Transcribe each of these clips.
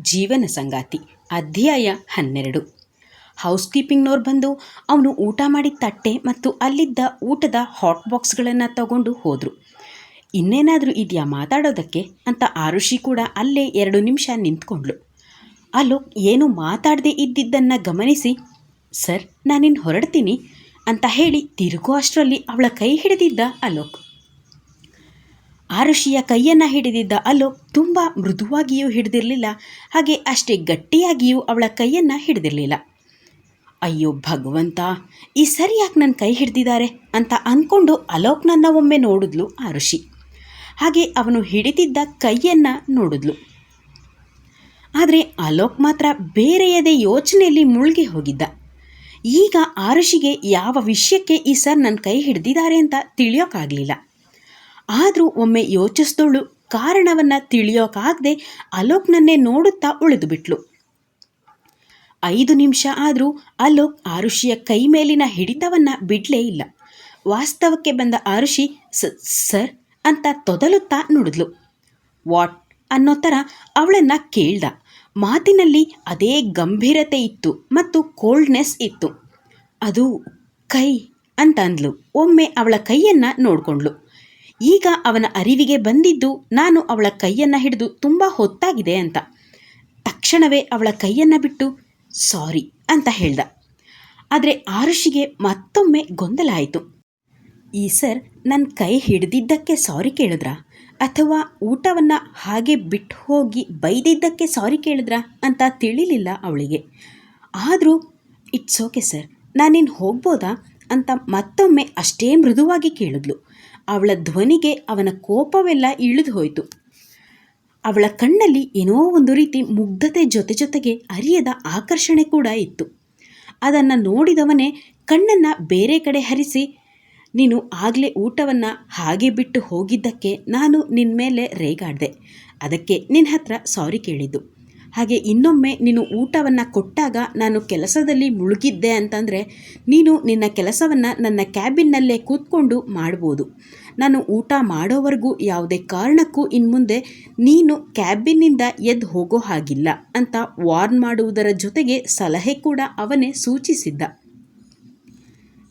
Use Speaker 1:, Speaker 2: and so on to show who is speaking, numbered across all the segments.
Speaker 1: ಜೀವನ ಸಂಗಾತಿ, ಅಧ್ಯಾಯ ಹನ್ನೆರಡು. ಹೌಸ್ ಕೀಪಿಂಗ್ನವ್ರು ಬಂದು ಅವನು ಊಟ ಮಾಡಿದ ತಟ್ಟೆ ಮತ್ತು ಅಲ್ಲಿದ್ದ ಊಟದ ಹಾಟ್ ಬಾಕ್ಸ್ಗಳನ್ನು ತಗೊಂಡು ಹೋದರು. ಇನ್ನೇನಾದರೂ ಇದೆಯಾ ಮಾತಾಡೋದಕ್ಕೆ? ಅಂತ ಆರುಷಿ ಕೂಡ ಅಲ್ಲೇ ಎರಡು ನಿಮಿಷ ನಿಂತ್ಕೊಂಡ್ಳು. ಅಲೋಕ್ ಏನು ಮಾತಾಡದೆ ಇದ್ದಿದ್ದನ್ನು ಗಮನಿಸಿ? ಸರ್ ನಾನಿನ್ನು ಹೊರಡ್ತೀನಿ ಅಂತ ಹೇಳಿ ತಿರುಗೋ ಅಷ್ಟರಲ್ಲಿ ಅವಳ ಕೈ ಹಿಡಿದಿದ್ದ ಅಲೋಕ್. ಆರುಷಿಯ ಕೈಯನ್ನು ಹಿಡಿದಿದ್ದ ಅಲೋಕ್ ತುಂಬ ಮೃದುವಾಗಿಯೂ ಹಿಡಿದಿರಲಿಲ್ಲ, ಹಾಗೆ ಅಷ್ಟೇ ಗಟ್ಟಿಯಾಗಿಯೂ ಅವಳ ಕೈಯನ್ನು ಹಿಡಿದಿರಲಿಲ್ಲ. ಅಯ್ಯೋ ಭಗವಂತ, ಈ ಸರಿ ಯಾಕೆ ನನ್ನ ಕೈ ಹಿಡಿದಿದ್ದಾರೆ ಅಂತ ಅಂದ್ಕೊಂಡು ಅಲೋಕ್ನನ್ನ ಒಮ್ಮೆ ನೋಡಿದ್ಲು ಆರುಷಿ. ಹಾಗೆ ಅವನು ಹಿಡಿದಿದ್ದ ಕೈಯನ್ನು ನೋಡಿದ್ಲು. ಆದರೆ ಅಲೋಕ್ ಮಾತ್ರ ಬೇರೆಯದೇ ಯೋಚನೆಯಲ್ಲಿ ಮುಳುಗಿ ಹೋಗಿದ್ದ. ಈಗ ಆರುಷಿಗೆ ಯಾವ ವಿಷಯಕ್ಕೆ ಈ ಸರ್ ನನ್ನ ಕೈ ಹಿಡಿದಿದ್ದಾರೆ ಅಂತ ತಿಳಿಯೋಕ್ಕಾಗಲಿಲ್ಲ ಆದರೂ ಒಮ್ಮೆ ಯೋಚಿಸಿದವಳು ಕಾರಣವನ್ನು ತಿಳಿಯೋಕ್ಕಾಗದೆ ಅಲೋಕ್ನನ್ನೇ ನೋಡುತ್ತಾ ಉಳಿದು ಬಿಟ್ಲು ಐದು ನಿಮಿಷ ಆದರೂ ಅಲೋಕ್ ಆರುಷಿಯ ಕೈ ಮೇಲಿನ ಹಿಡಿತವನ್ನು ಬಿಡಲೇ ಇಲ್ಲ. ವಾಸ್ತವಕ್ಕೆ ಬಂದ ಆರುಷಿ ಸರ್ ಅಂತ ತೊದಲುತ್ತಾ ನುಡಿದ್ಲು. ವಾಟ್? ಅನ್ನೋ ಥರ ಅವಳನ್ನು ಕೇಳ್ದ. ಮಾತಿನಲ್ಲಿ ಅದೇ ಗಂಭೀರತೆ ಇತ್ತು ಮತ್ತು ಕೋಲ್ಡ್ನೆಸ್ ಇತ್ತು. ಅದು ಕೈ ಅಂತ ಅಂದ್ಲು ಒಮ್ಮೆ ಅವಳ ಕೈಯನ್ನು ನೋಡಿಕೊಂಡ್ಳು ಈಗ ಅವನ ಅರಿವಿಗೆ ಬಂದಿದ್ದು ನಾನು ಅವಳ ಕೈಯನ್ನು ಹಿಡಿದು ತುಂಬ ಹೊತ್ತಾಗಿದೆ ಅಂತ. ತಕ್ಷಣವೇ ಅವಳ ಕೈಯನ್ನು ಬಿಟ್ಟು, ಸಾರಿ ಅಂತ ಹೇಳ್ದ. ಆದರೆ ಆರುಷಿಗೆ ಮತ್ತೊಮ್ಮೆ ಗೊಂದಲ ಆಯಿತು ಈ ಸರ್ ನನ್ನ ಕೈ ಹಿಡಿದಿದ್ದಕ್ಕೆ ಸಾರಿ ಕೇಳಿದ್ರಾ? ಅಥವಾ ಊಟವನ್ನು ಹಾಗೆ ಬಿಟ್ಟು ಹೋಗಿ ಬೈದಿದ್ದಕ್ಕೆ ಸಾರಿ ಕೇಳಿದ್ರಾ ಅಂತ ತಿಳಿಲಿಲ್ಲ ಅವಳಿಗೆ. ಆದರೂ, ಇಟ್ಸ್ ಓಕೆ ಸರ್ ನಾನಿನ್ನು ಹೋಗ್ಬೋದಾ? ಅಂತ ಮತ್ತೊಮ್ಮೆ ಅಷ್ಟೇ ಮೃದುವಾಗಿ ಕೇಳಿದ್ಲು. ಅವಳ ಧ್ವನಿಗೆ ಅವನ ಕೋಪವೆಲ್ಲ ಇಳಿದು ಹೋಯಿತು. ಅವಳ ಕಣ್ಣಲ್ಲಿ ಏನೋ ಒಂದು ರೀತಿ ಮುಗ್ಧತೆ ಜೊತೆ ಜೊತೆಗೆ ಅರಿಯದ ಆಕರ್ಷಣೆ ಕೂಡ ಇತ್ತು. ಅದನ್ನು ನೋಡಿದವನೇ ಕಣ್ಣನ್ನು ಬೇರೆ ಕಡೆ ಹರಿಸಿ, ನೀನು ಆಗಲೇ ಊಟವನ್ನು ಹಾಗೆ ಬಿಟ್ಟು ಹೋಗಿದ್ದಕ್ಕೆ ನಾನು ನಿನ್ನ ಮೇಲೆ ರೇಗಾಡಿದೆ. ಅದಕ್ಕೆ ನಿನ್ನ ಹತ್ರ ಸಾರಿ ಕೇಳಿದ್ದು. ಹಾಗೆ ಇನ್ನೊಮ್ಮೆ ನೀನು ಊಟವನ್ನು ಕೊಟ್ಟಾಗ ನಾನು ಕೆಲಸದಲ್ಲಿ ಮುಳುಗಿದ್ದೆ ಅಂತಂದರೆ ನೀನು ನಿನ್ನ ಕೆಲಸವನ್ನು ನನ್ನ ಕ್ಯಾಬಿನ್ನಲ್ಲೇ ಕೂತ್ಕೊಂಡು ಮಾಡ್ಬೋದು. ನಾನು ಊಟ ಮಾಡೋವರೆಗೂ ಯಾವುದೇ ಕಾರಣಕ್ಕೂ ಇನ್ಮುಂದೆ ನೀನು ಕ್ಯಾಬಿನ್ನಿಂದ ಎದ್ದು ಹೋಗೋ ಹಾಗಿಲ್ಲ ಅಂತ ವಾರ್ನ್ ಮಾಡುವುದರ ಜೊತೆಗೆ ಸಲಹೆ ಕೂಡ ಅವನೇ ಸೂಚಿಸಿದ್ದ.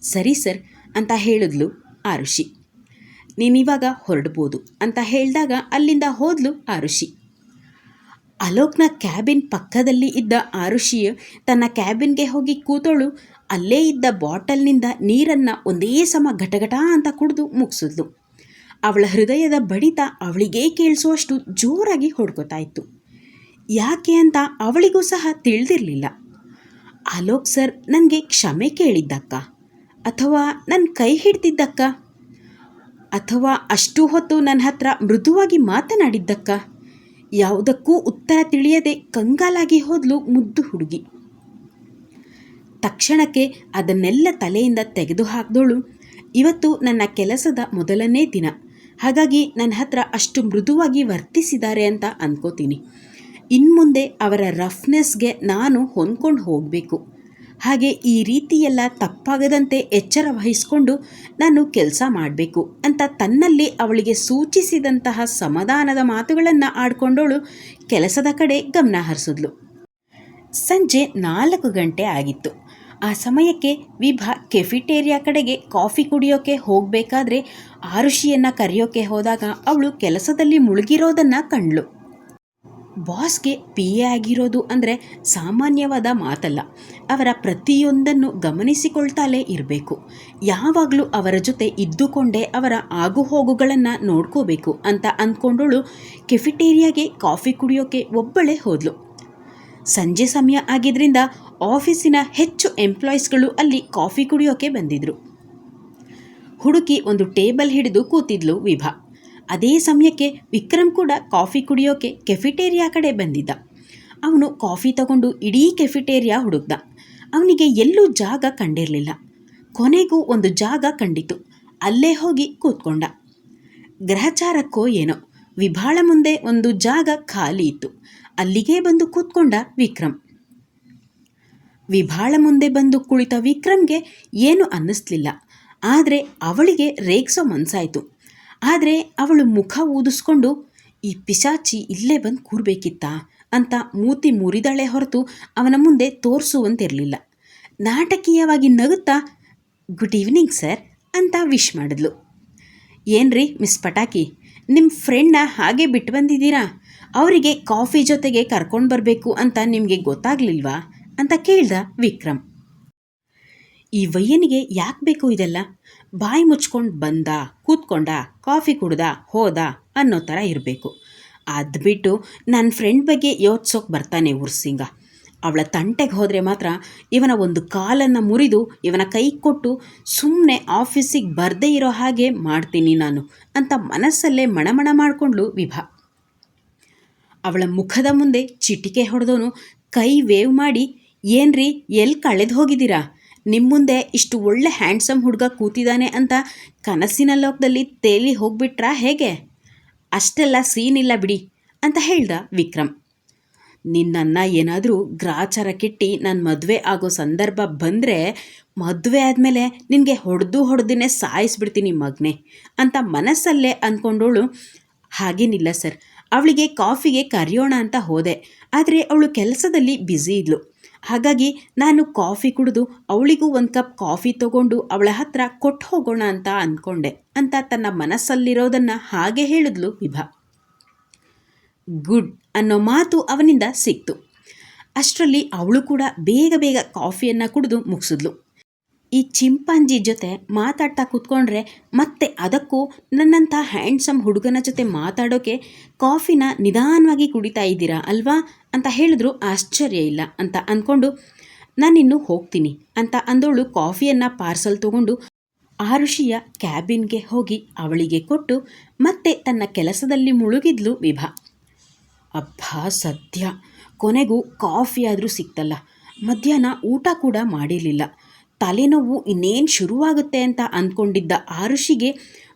Speaker 1: ಸರಿ ಸರ್ ಅಂತ ಹೇಳಿದ್ಲು ಆರುಷಿ. ನೀನಿವಾಗ ಹೊರಡ್ಬೋದು ಅಂತ ಹೇಳಿದಾಗ ಅಲ್ಲಿಂದ ಹೋದ್ಲು ಆರುಷಿ. ಅಲೋಕ್ನ ಕ್ಯಾಬಿನ್ ಪಕ್ಕದಲ್ಲಿ ಇದ್ದ ಆರುಷಿಯು ತನ್ನ ಕ್ಯಾಬಿನ್ಗೆ ಹೋಗಿ ಕೂತಳು ಅಲ್ಲೇ ಇದ್ದ ಬಾಟಲ್ನಿಂದ ನೀರನ್ನು ಒಂದೇ ಸಮ ಘಟಘಟ ಅಂತ ಕುಡಿದು ಮುಗಿಸಿದ್ಲು. ಅವಳ ಹೃದಯದ ಬಡಿತ ಅವಳಿಗೇ ಕೇಳಿಸುವಷ್ಟು ಜೋರಾಗಿ ಹೊಡ್ಕೋತಾ ಇತ್ತು ಯಾಕೆ ಅಂತ ಅವಳಿಗೂ ಸಹ ತಿಳಿದಿರಲಿಲ್ಲ. ಅಲೋಕ್ ಸರ್ ನನಗೆ ಕ್ಷಮೆ ಕೇಳಿದ್ದಕ್ಕ ಅಥವಾ ನನ್ನ ಕೈ ಹಿಡ್ದಿದ್ದಕ್ಕ ಅಥವಾ ಅಷ್ಟು ಹೊತ್ತು ನನ್ನ ಹತ್ರ ಮೃದುವಾಗಿ ಮಾತನಾಡಿದ್ದಕ್ಕ? ಯಾವುದಕ್ಕೂ ಉತ್ತರ ತಿಳಿಯದೆ ಕಂಗಾಲಾಗಿ ಹೋದ್ಲು ಮುದ್ದು ಹುಡುಗಿ. ತಕ್ಷಣಕ್ಕೆ ಅದನ್ನೆಲ್ಲ ತಲೆಯಿಂದ ತೆಗೆದು ಹಾಕಿದೋಳು. ಇವತ್ತು ನನ್ನ ಕೆಲಸದ ಮೊದಲನೇ ದಿನ. ಹಾಗಾಗಿ ನನ್ನ ಹತ್ರ ಅಷ್ಟು ಮೃದುವಾಗಿ ವರ್ತಿಸಿದ್ದಾರೆ ಅಂತ ಅಂದ್ಕೋತೀನಿ ಇನ್ಮುಂದೆ ಅವರ ರಫ್ನೆಸ್ಗೆ ನಾನು ಹೊಂದ್ಕೊಂಡು ಹೋಗಬೇಕು. ಹಾಗೆ ಈ ರೀತಿಯೆಲ್ಲ ತಪ್ಪಾಗದಂತೆ ಎಚ್ಚರ ವಹಿಸಿಕೊಂಡು ನಾನು ಕೆಲಸ ಮಾಡಬೇಕು ಅಂತ ತನ್ನಲ್ಲಿ ಅವಳಿಗೆ ಸೂಚಿಸಿದಂತಹ ಸಮಾಧಾನದ ಮಾತುಗಳನ್ನು ಆಡ್ಕೊಂಡವಳು ಕೆಲಸದ ಕಡೆ ಗಮನ ಹರಿಸಿದ್ಲು. ಸಂಜೆ ನಾಲ್ಕು ಗಂಟೆ ಆಗಿತ್ತು. ಆ ಸಮಯಕ್ಕೆ ವಿಭಾ ಕೆಫಿಟೇರಿಯಾ ಕಡೆಗೆ ಕಾಫಿ ಕುಡಿಯೋಕೆ ಹೋಗಬೇಕಾದ್ರೆ ಆರುಷಿಯನ್ನು ಕರೆಯೋಕೆ ಹೋದಾಗ ಅವಳು ಕೆಲಸದಲ್ಲಿ ಮುಳುಗಿರೋದನ್ನು ಕಂಡ್ಳು. ಬಾಸ್ಗೆ ಪಿ ಎ ಆಗಿರೋದು ಅಂದರೆ ಸಾಮಾನ್ಯವಾದ ಮಾತಲ್ಲ. ಅವರ ಪ್ರತಿಯೊಂದನ್ನು ಗಮನಿಸಿಕೊಳ್ತಾಲೇ ಇರಬೇಕು. ಯಾವಾಗಲೂ ಅವರ ಜೊತೆ ಇದ್ದುಕೊಂಡೇ ಅವರ ಆಗುಹೋಗುಗಳನ್ನು ನೋಡ್ಕೋಬೇಕು ಅಂತ ಅಂದ್ಕೊಂಡಳು ಕೆಫಿಟೇರಿಯಾಗೆ ಕಾಫಿ ಕುಡಿಯೋಕೆ ಒಬ್ಬಳೇ ಹೋದ್ಲು. ಸಂಜೆ ಸಮಯ ಆಗಿದ್ದರಿಂದ ಆಫೀಸಿನ ಹೆಚ್ಚು ಎಂಪ್ಲಾಯೀಸ್ಗಳು ಅಲ್ಲಿ ಕಾಫಿ ಕುಡಿಯೋಕೆ ಬಂದಿದ್ರು. ಹುಡುಕಿ ಒಂದು ಟೇಬಲ್ ಹಿಡಿದು ಕೂತಿದ್ಲು ವಿಭಾ. ಅದೇ ಸಮಯಕ್ಕೆ ವಿಕ್ರಮ್ ಕೂಡ ಕಾಫಿ ಕುಡಿಯೋಕೆ ಕೆಫಿಟೇರಿಯಾ ಕಡೆ ಬಂದಿದ್ದ. ಅವನು ಕಾಫಿ ತಗೊಂಡು ಇಡೀ ಕೆಫಿಟೇರಿಯಾ ಹುಡುಕ್ದ. ಅವನಿಗೆ ಎಲ್ಲೂ ಜಾಗ ಕಂಡಿರಲಿಲ್ಲ. ಕೊನೆಗೂ ಒಂದು ಜಾಗ ಕಂಡಿತು. ಅಲ್ಲೇ ಹೋಗಿ ಕೂತ್ಕೊಂಡ. ಗ್ರಹಚಾರಕ್ಕೋ ಏನೋ, ವಿಭಾಳ ಮುಂದೆ ಒಂದು ಜಾಗ ಖಾಲಿ ಇತ್ತು. ಅಲ್ಲಿಗೆ ಬಂದು ಕೂತ್ಕೊಂಡ ವಿಕ್ರಮ್. ವಿಭಾಳ ಮುಂದೆ ಬಂದು ಕುಳಿತ ವಿಕ್ರಮ್ಗೆ ಏನು ಅನ್ನಿಸ್ಲಿಲ್ಲ. ಆದರೆ ಅವಳಿಗೆ ರೇಗ್ಸೋ ಮನ್ಸಾಯಿತು. ಆದರೆ ಅವಳು ಮುಖ ಊದಿಸ್ಕೊಂಡು, ಈ ಪಿಶಾಚಿ ಇಲ್ಲೇ ಬಂದು ಕೂರ್ಬೇಕಿತ್ತಾ? ಅಂತ ಮೂತಿ ಮುರಿದಾಳೆ ಹೊರತು ಅವನ ಮುಂದೆ ತೋರಿಸುವಂತಿರಲಿಲ್ಲ. ನಾಟಕೀಯವಾಗಿ ನಗುತ್ತಾ ಗುಡ್ ಈವ್ನಿಂಗ್ ಸರ್ ಅಂತ ವಿಶ್ ಮಾಡಿದ್ಲು. ಏನ್ರಿ ಮಿಸ್ ಪಟಾಕಿ ನಿಮ್ಮ ಫ್ರೆಂಡ್ನ ಹಾಗೆ ಬಿಟ್ಟು ಬಂದಿದ್ದೀರಾ? ಅವರಿಗೆ ಕಾಫಿ ಜೊತೆಗೆ ಕರ್ಕೊಂಡು ಬರಬೇಕು ಅಂತ ನಿಮಗೆ ಗೊತ್ತಾಗ್ಲಿಲ್ವಾ? ಅಂತ ಕೇಳ್ದ ವಿಕ್ರಮ್. ಈ ವಯ್ಯನಿಗೆ ಯಾಕೆ ಬೇಕು ಇದೆಲ್ಲ? ಬಾಯಿ ಮುಚ್ಕೊಂಡು ಬಂದ, ಕೂತ್ಕೊಂಡ, ಕಾಫಿ ಕುಡ್ದ, ಹೋದ ಅನ್ನೋ ಥರ ಇರಬೇಕು. ಅದು ಬಿಟ್ಟು ನನ್ನ ಫ್ರೆಂಡ್ ಬಗ್ಗೆ ಯೋಚಿಸೋಕೆ ಬರ್ತಾನೆ ಉರ್ಸಿಂಗ. ಅವಳ ತಂಟೆಗೆ ಹೋದರೆ ಮಾತ್ರ ಇವನ ಒಂದು ಕಾಲನ್ನು ಮುರಿದು ಇವನ ಕೈ ಕೊಟ್ಟು ಸುಮ್ಮನೆ ಆಫೀಸಿಗೆ ಬರದೇ ಇರೋ ಹಾಗೆ ಮಾಡ್ತೀನಿ ನಾನು ಅಂತ ಮನಸ್ಸಲ್ಲೇ ಮಣಮಣ ಮಾಡಿಕೊಂಡ್ಲು ವಿಭಾ. ಅವಳ ಮುಖದ ಮುಂದೆ ಚಿಟಿಕೆ ಹೊಡೆದೋನು ಕೈ ವೇವ್ ಮಾಡಿ, ಏನ್ರಿ ಎಲ್ಲಿ ಕಳೆದು ಹೋಗಿದ್ದೀರಾ ನಿಮ್ಮ ಮುಂದೆ ಇಷ್ಟು ಒಳ್ಳೆ ಹ್ಯಾಂಡ್ಸಮ್ ಹುಡುಗ ಕೂತಿದ್ದಾನೆ ಅಂತ ಕನಸಿನ ಲೋಕದಲ್ಲಿ ತೇಲಿ ಹೋಗ್ಬಿಟ್ರಾ ಹೇಗೆ? ಅಷ್ಟೆಲ್ಲ ಇಲ್ಲ ಬಿಡಿ ಅಂತ ಹೇಳ್ದ ವಿಕ್ರಮ್. ನಿನ್ನನ್ನು ಏನಾದರೂ ಗ್ರಾಚಾರ ಕೆಟ್ಟಿ ನಾನು ಮದುವೆ ಆಗೋ ಸಂದರ್ಭ ಬಂದರೆ ಮದುವೆ ಆದಮೇಲೆ ನಿನಗೆ ಹೊಡೆದು ಹೊಡೆದಿನೇ ಸಾಯಿಸ್ಬಿಡ್ತೀನಿ ಮಗನೆ ಅಂತ ಮನಸ್ಸಲ್ಲೇ ಅಂದ್ಕೊಂಡವಳು ಹಾಗೇನಿಲ್ಲ ಸರ್, ಅವಳಿಗೆ ಕಾಫಿಗೆ ಕರೆಯೋಣ ಅಂತ ಹೋದೆ, ಆದರೆ ಅವಳು ಕೆಲಸದಲ್ಲಿ ಬ್ಯುಸಿ ಇದ್ಲು. ಹಾಗಾಗಿ ನಾನು ಕಾಫಿ ಕುಡಿದು ಅವಳಿಗೂ ಒಂದು ಕಪ್ ಕಾಫಿ ತಗೊಂಡು ಅವಳ ಹತ್ರ ಕೊಟ್ಟು ಹೋಗೋಣ ಅಂತ ಅಂದ್ಕೊಂಡೆ ಅಂತ ತನ್ನ ಮನಸ್ಸಲ್ಲಿರೋದನ್ನು ಹಾಗೆ ಹೇಳಿದ್ಲು ವಿಭಾ. ಗುಡ್ ಅನ್ನೋ ಮಾತು ಅವನಿಂದ ಸಿಕ್ತು. ಅಷ್ಟರಲ್ಲಿ ಅವಳು ಕೂಡ ಬೇಗ ಬೇಗ ಕಾಫಿಯನ್ನು ಕುಡಿದು ಮುಗಿಸಿದ್ಲು. ಈ ಚಿಂಪಾಂಜಿ ಜೊತೆ ಮಾತಾಡ್ತಾ ಕೂತ್ಕೊಂಡ್ರೆ ಮತ್ತೆ ಅದಕ್ಕೂ ನನ್ನಂಥ ಹ್ಯಾಂಡ್ಸಮ್ ಹುಡುಗನ ಜೊತೆ ಮಾತಾಡೋಕೆ ಕಾಫಿನ ನಿಧಾನವಾಗಿ ಕುಡಿತಾ ಇದ್ದೀರಾ ಅಲ್ವಾ ಅಂತ ಹೇಳಿದ್ರು ಆಶ್ಚರ್ಯ ಇಲ್ಲ ಅಂತ ಅಂದ್ಕೊಂಡು, ನಾನಿನ್ನು ಹೋಗ್ತೀನಿ ಅಂತ ಅಂದೋಳು ಕಾಫಿಯನ್ನು ಪಾರ್ಸಲ್ ತಗೊಂಡು ಆರುಷಿಯ ಕ್ಯಾಬಿನ್ಗೆ ಹೋಗಿ ಅವಳಿಗೆ ಕೊಟ್ಟು ಮತ್ತೆ ತನ್ನ ಕೆಲಸದಲ್ಲಿ ಮುಳುಗಿದ್ಲು ವಿಭಾ. ಅಬ್ಬಾ, ಸದ್ಯ ಕೊನೆಗೂ ಕಾಫಿ ಆದರೂ ಸಿಕ್ತಲ್ಲ. ಮಧ್ಯಾಹ್ನ ಊಟ ಕೂಡ ಮಾಡಿರಲಿಲ್ಲ. ತಲೆನೋವು ಇನ್ನೇನು ಶುರುವಾಗುತ್ತೆ ಅಂತ ಅಂದ್ಕೊಂಡಿದ್ದ ಆರುಷಿಗೆ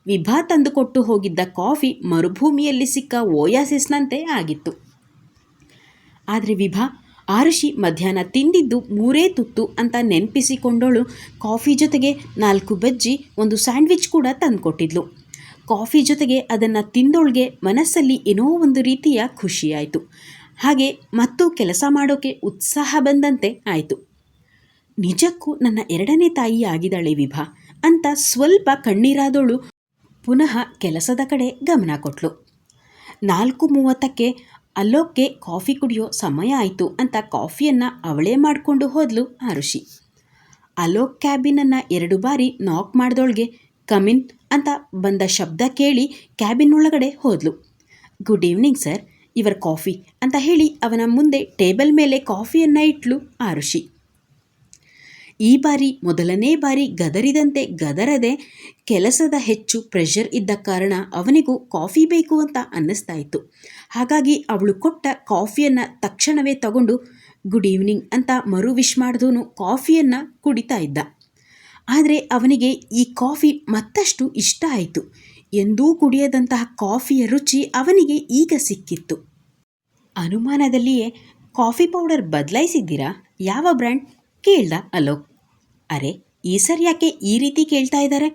Speaker 1: ವಿಭಾ ತಂದುಕೊಟ್ಟು ಹೋಗಿದ್ದ ಕಾಫಿ ಮರುಭೂಮಿಯಲ್ಲಿ ಸಿಕ್ಕ ಓಯಾಸಿಸ್ನಂತೆ ಆಗಿತ್ತು. ಆದರೆ ವಿಭಾ, ಆರುಷಿ ಮಧ್ಯಾಹ್ನ ತಿಂದಿದ್ದು ಮೂರೇ ತುತ್ತು ಅಂತ ನೆನಪಿಸಿಕೊಂಡವಳು ಕಾಫಿ ಜೊತೆಗೆ ನಾಲ್ಕು ಬಜ್ಜಿ, ಒಂದು ಸ್ಯಾಂಡ್ವಿಚ್ ಕೂಡ ತಂದುಕೊಟ್ಟಿದ್ಲು. ಕಾಫಿ ಜೊತೆಗೆ ಅದನ್ನು ತಿಂದೋಳ್ಗೆ ಮನಸ್ಸಲ್ಲಿ ಏನೋ ಒಂದು ರೀತಿಯ ಖುಷಿಯಾಯಿತು. ಹಾಗೆ ಮತ್ತು ಕೆಲಸ ಮಾಡೋಕ್ಕೆ ಉತ್ಸಾಹ ಬಂದಂತೆ ಆಯಿತು. ನಿಜಕ್ಕೂ ನನ್ನ ಎರಡನೇ ತಾಯಿ ಆಗಿದ್ದಾಳೆ ವಿಭಾ ಅಂತ ಸ್ವಲ್ಪ ಕಣ್ಣೀರಾದವಳು ಪುನಃ ಕೆಲಸದ ಕಡೆ ಗಮನ ಕೊಟ್ಲು. ನಾಲ್ಕು ಮೂವತ್ತಕ್ಕೆ ಅಲ್ಲೋಕ್ಕೆ ಕಾಫಿ ಕುಡಿಯೋ ಸಮಯ ಆಯಿತು ಅಂತ ಕಾಫಿಯನ್ನು ಅವಳೇ ಮಾಡಿಕೊಂಡು ಹೋದ್ಲು ಆರುಷಿ ಅಲೋಕ್ ಕ್ಯಾಬಿನನ್ನು ಎರಡು ಬಾರಿ ನಾಕ್ ಮಾಡಿದವಳಿಗೆ ಕಮಿನ್ ಅಂತ ಬಂದ ಶಬ್ದ ಕೇಳಿ ಕ್ಯಾಬಿನ್ ಒಳಗಡೆ ಹೋದ್ಲು. ಗುಡ್ ಈವ್ನಿಂಗ್ ಸರ್, ಇವರ್ ಕಾಫಿ ಅಂತ ಹೇಳಿ ಅವನ ಮುಂದೆ ಟೇಬಲ್ ಮೇಲೆ ಕಾಫಿಯನ್ನು ಇಟ್ಲು ಆರುಷಿ ಈ ಬಾರಿ, ಮೊದಲನೇ ಬಾರಿ ಗದರಿದಂತೆ ಗದರದೆ ಕೆಲಸದ ಹೆಚ್ಚು ಪ್ರೆಷರ್ ಇದ್ದ ಕಾರಣ ಅವನಿಗೂ ಕಾಫಿ ಬೇಕು ಅಂತ ಅನ್ನಿಸ್ತಾ ಇತ್ತು. ಹಾಗಾಗಿ ಅವಳು ಕೊಟ್ಟ ಕಾಫಿಯನ್ನು ತಕ್ಷಣವೇ ತಗೊಂಡು, ಗುಡ್ ಈವ್ನಿಂಗ್ ಅಂತ ಮರು ವಿಶ್ ಮಾಡಿದೂನು ಕಾಫಿಯನ್ನು ಕುಡಿತಾ ಇದ್ದ. ಆದರೆ ಅವನಿಗೆ ಈ ಕಾಫಿ ಮತ್ತಷ್ಟು ಇಷ್ಟ ಆಯಿತು. ಎಂದೂ ಕುಡಿಯದಂತಹ ಕಾಫಿಯ ರುಚಿ ಅವನಿಗೆ ಈಗ ಸಿಕ್ಕಿತ್ತು. ಅನುಮಾನದಲ್ಲಿಯೇ, ಕಾಫಿ ಪೌಡರ್ ಬದಲಾಯಿಸಿದ್ದೀರಾ? ಯಾವ ಬ್ರ್ಯಾಂಡ್? ಕೇಳ್ದ ಅಲೋಕ್. ಅರೆ, ಈ ಸರ್ ಯಾಕೆ ಈ ರೀತಿ ಕೇಳ್ತಾ ಇದ್ದಾರೆ?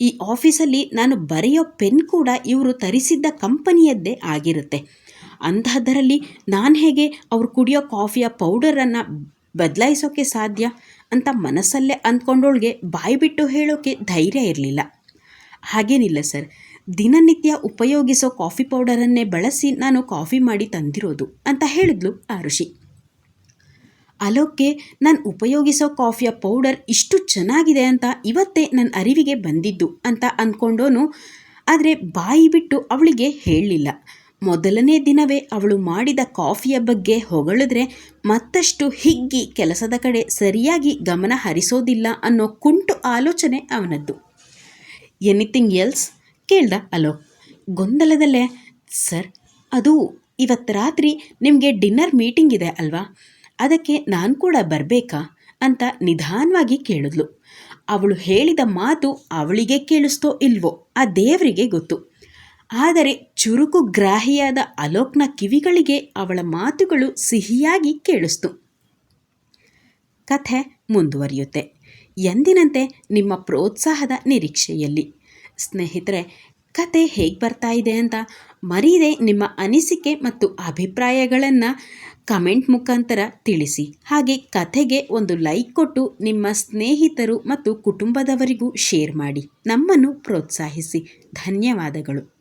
Speaker 1: ಈ ಆಫೀಸಲ್ಲಿ ನಾನು ಬರೆಯೋ ಪೆನ್ ಕೂಡ ಇವರು ತರಿಸಿದ್ದ ಕಂಪನಿಯದ್ದೇ ಆಗಿರುತ್ತೆ. ಅಂತಹದ್ದರಲ್ಲಿ ನಾನು ಹೇಗೆ ಅವರು ಕುಡಿಯೋ ಕಾಫಿಯ ಪೌಡರನ್ನು ಬದಲಾಯಿಸೋಕ್ಕೆ ಸಾಧ್ಯ ಅಂತ ಮನಸ್ಸಲ್ಲೇ ಅಂದ್ಕೊಂಡೋಳಿಗೆ ಬಾಯಿ ಬಿಟ್ಟು ಹೇಳೋಕ್ಕೆ ಧೈರ್ಯ ಇರಲಿಲ್ಲ. ಹಾಗೇನಿಲ್ಲ ಸರ್. ದಿನನಿತ್ಯ ಉಪಯೋಗಿಸೋ ಕಾಫಿ ಪೌಡರನ್ನೇ ಬಳಸಿ ನಾನು ಕಾಫಿ ಮಾಡಿ ತಂದಿರೋದು ಅಂತ ಹೇಳಿದ್ಲು ಆರುಷಿ. ಅಲೋಕ್ಗೆ, ನಾನು ಉಪಯೋಗಿಸೋ ಕಾಫಿಯ ಪೌಡರ್ ಇಷ್ಟು ಚೆನ್ನಾಗಿದೆ ಅಂತ ಇವತ್ತೇ ನನ್ನ ಅರಿವಿಗೆ ಬಂದಿದ್ದು ಅಂತ ಅಂದ್ಕೊಂಡೋನು ಆದರೆ ಬಾಯಿ ಬಿಟ್ಟು ಅವಳಿಗೆ ಹೇಳಲಿಲ್ಲ. ಮೊದಲನೇ ದಿನವೇ ಅವಳು ಮಾಡಿದ ಕಾಫಿಯ ಬಗ್ಗೆ ಹೊಗಳಿದ್ರೆ ಮತ್ತಷ್ಟು ಹಿಗ್ಗಿ ಕೆಲಸದ ಕಡೆ ಸರಿಯಾಗಿ ಗಮನ ಹರಿಸೋದಿಲ್ಲ ಅನ್ನೋ ಕುಂಟು ಆಲೋಚನೆ ಅವನದ್ದು. Anything else? ಕೇಳ್ದ ಅಲೋಕ್. ಗೊಂದಲದಲ್ಲೇ, ಸರ್. ಅದು ಇವತ್ತು ರಾತ್ರಿ ನಿಮಗೆ ಡಿನ್ನರ್ ಮೀಟಿಂಗ್ ಇದೆ ಅಲ್ವಾ? ಅದಕ್ಕೆ ನಾನು ಕೂಡ ಬರಬೇಕಾ ಅಂತ ನಿಧಾನವಾಗಿ ಕೇಳಿದ್ಲು. ಅವಳು ಹೇಳಿದ ಮಾತು ಅವಳಿಗೆ ಕೇಳಿಸ್ತೋ ಇಲ್ವೋ ಆ ದೇವರಿಗೆ ಗೊತ್ತು. ಆದರೆ ಚುರುಕು ಗ್ರಾಹಿಯಾದ ಅಲೋಕ್ನ ಕಿವಿಗಳಿಗೆ ಅವಳ ಮಾತುಗಳು ಸಿಹಿಯಾಗಿ ಕೇಳಿಸ್ತು. ಕಥೆ ಮುಂದುವರಿಯುತ್ತೆ. ಎಂದಿನಂತೆ ನಿಮ್ಮ ಪ್ರೋತ್ಸಾಹದ ನಿರೀಕ್ಷೆಯಲ್ಲಿ. ಸ್ನೇಹಿತರೆ ಕತೆ ಹೇಗೆ ಬರ್ತಾ ಇದೆ ಅಂತ ಮರೀದೆ ನಿಮ್ಮ ಅನಿಸಿಕೆ ಮತ್ತು ಅಭಿಪ್ರಾಯಗಳನ್ನು ಕಮೆಂಟ್ ಮುಖಾಂತರ ತಿಳಿಸಿ. ಹಾಗೆ ಕಥೆಗೆ ಒಂದು ಲೈಕ್ ಕೊಟ್ಟು ನಿಮ್ಮ ಸ್ನೇಹಿತರು ಮತ್ತು ಕುಟುಂಬದವರಿಗೂ ಶೇರ್ ಮಾಡಿ. ನಮ್ಮನ್ನು ಪ್ರೋತ್ಸಾಹಿಸಿ. ಧನ್ಯವಾದಗಳು.